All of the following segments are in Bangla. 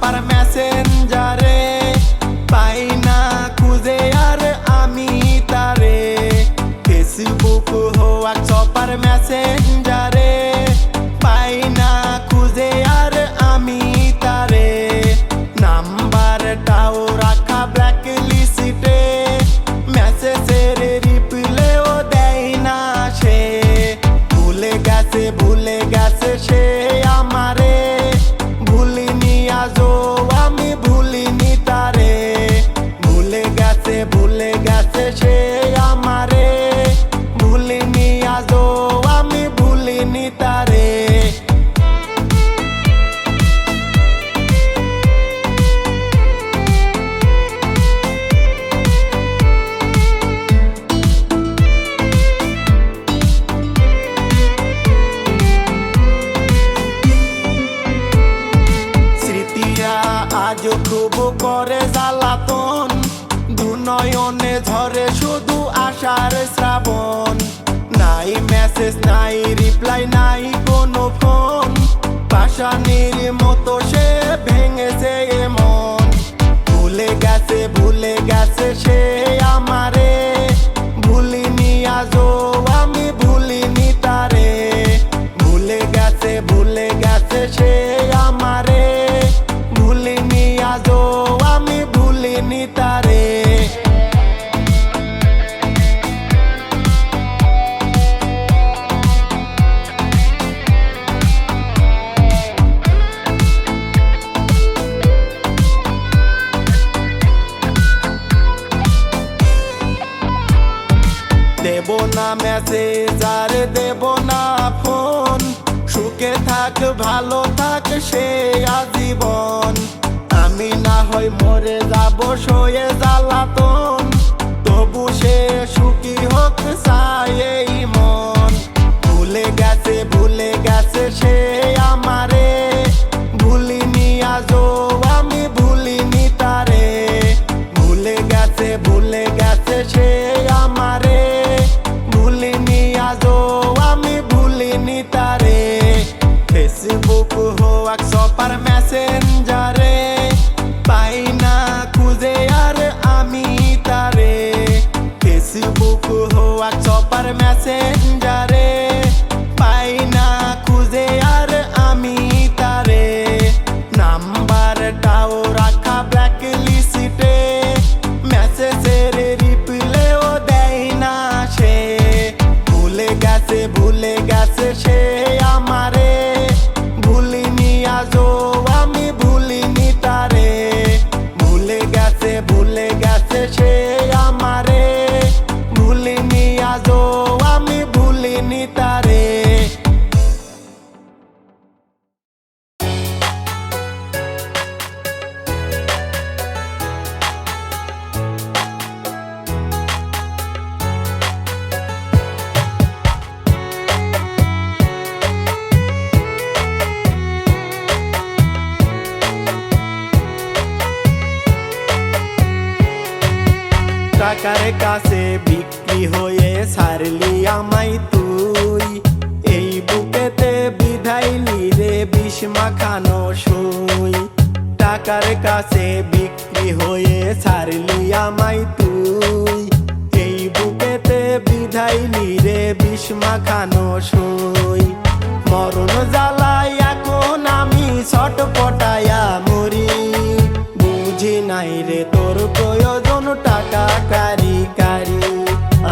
para me hacer মেসেজ নাই রিপ্লাই নাই, কোনো ফোন পাশানির মতো সে ভেঙেছে মন ভুলে গেছে ভুলে গেছে সে দেব না মেসেজ আর দেব না ফোন সুখে থাক, ভালো থাক সে আজীবন। আমি না হয় মরে যাব, সয়ে জ্বালাতন। তবু সে সুখী হোক চাই মন। ভুলে গেছে ভুলে গেছে সে টাকার কাছে বিক্রি হয়ে সারলি আমাই তুই। এই বুকেতে বিধাইলি রে বিষ মাখানো সুই। টাকার কাছে বিক্রি হয়ে সারলি আমাই তুই। এই বুকেতে বিধাইলি রে বিষ মাখানো সই।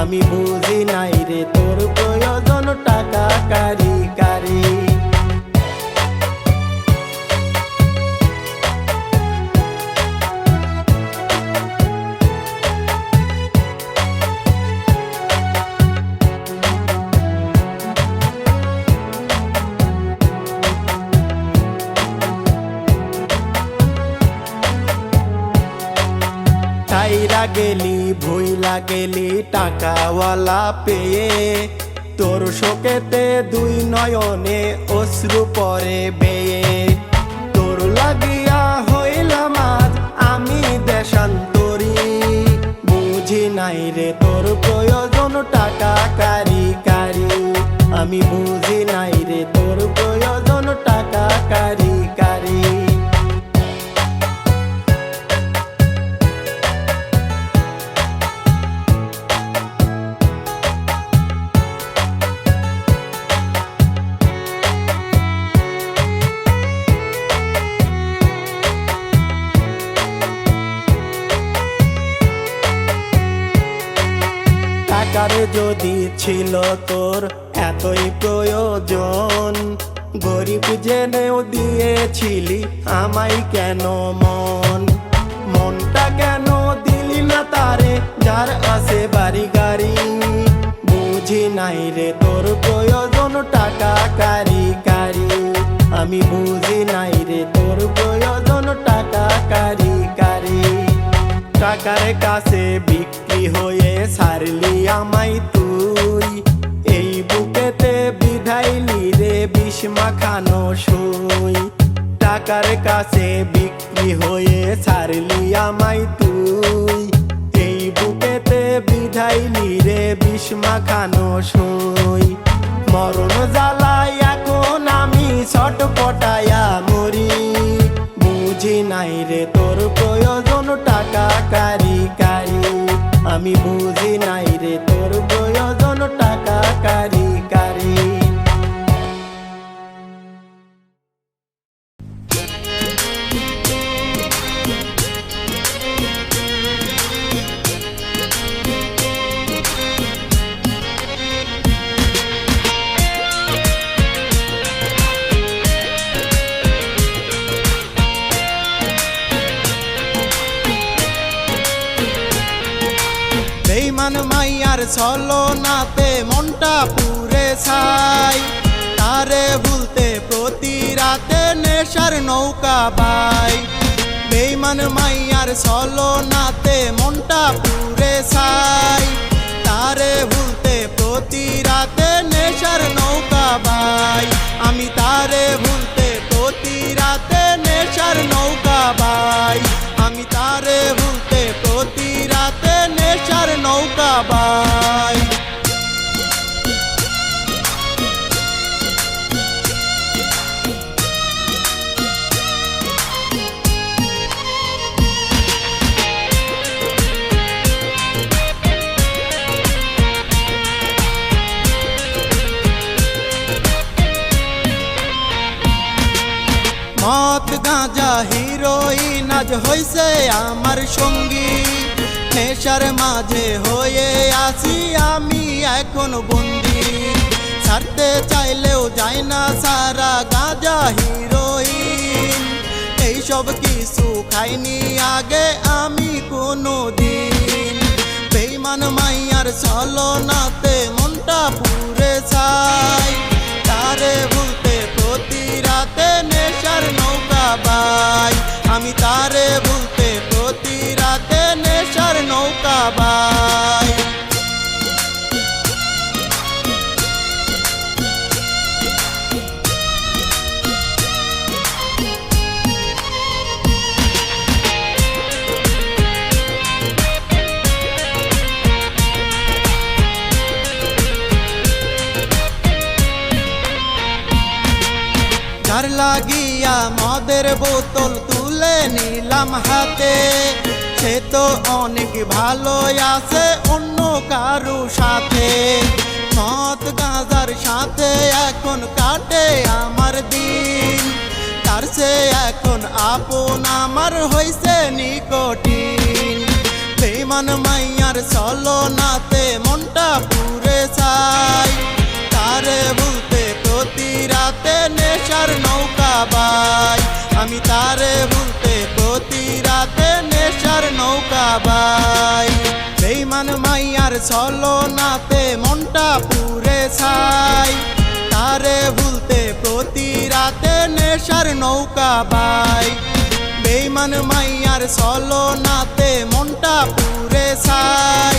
আমি বুঝি নাই রে তোর প্রয়োজন টাকা কারি। ভুইলা গেলি টাকাওয়ালা পেয়ে। তোর শোকেতে দুই নয়নে অশ্রু পরে বেয়ে। তোর লাগিয়া হইলাম আমি দেশান্তরি। বুঝি নাই রে তোর প্রয়োজন টাকা কারি কারি আমি বুঝি যদি ছিল তোর এতই প্রয়োজন। গরিব জেনেও দিয়েছিলি আমায় কেন মন? মনটা কেন দিলি না তারে যার আছে বাড়ি গাড়ি? বুঝি নাই রে তোর প্রয়োজন টাকা কারি কারি আমি বুঝি নাই রে তোর প্রয়োজন টাকা কারি কারি টাকার কাছে বিক্রি হয়ে সারলি আমায় তুই। এই বুকেতে বিধাইলি রে বিষ মাখানো সুই। টাকার কাছে বিক্রি হয়ে সারলি আমায় তুই। এই বুকেতে বিধাইলি রে বিষ মাখানো সুই। মরণ জ্বালাই এখন আমি ছটপটায়া মরি। বুঝি নাই রে তোর প্রয়োজন। কারি কারি আমি বুঝি নাই রে তোর প্রয়োজন টাকা কারি কারি ছলো নাতে মনটা পুরে ছাই। তারে ভুলতে প্রতি রাতে নেশার নৌকা বাই। বেইমান মাইয়ার ছলো নাতে মনটা পুরে ছাই। তারে ভুলতে প্রতি রাতে নেশার নৌকা বাই। আমি তারে ভুলতে প্রতি রাতে নেশার নৌকা বাই। আমি তারে ভুলতে প্রতি রাতে নেশার নৌকা বাই। গাঁজা হিরোইন আজ হইছে আমার সঙ্গী। নেশার মাঝে হয়ে আছি আমি এখন বন্দি। ছাড়তে চাইলেও যায় না সারা গাঁজা হিরোইন। এইসব কিছু খাইনি আগে আমি কোনো দিন বেইমান মাইয়ার ছলনাতে মনটা পুরে চাই যার লাগিয়া মদের বোতল তুলে নিলাম হাতে। সে তো অনেক ভালো আছে অন্য কারু সাথে। মদ গাঁজার সাথে এখন কাটে আমার দিন। তার সে এখন আপন আমার হইছে নিকটিন। বেমান মাইয়ার চলো নাতে মনটা পুরে চাই তারে ভুলতে রাতে নেশার নৌকা বাই। আমি তারে ভুলতে প্রতি রাতে নেশার নৌকা বাই। বেইমান মাইয়ার চলো নাতে মনটা পুরে ছাই। তারে ভুলতে প্রতি রাতে নেশার নৌকা বাই। বেইমান মাইয়ার চলো নাতে মনটা পুরে ছাই।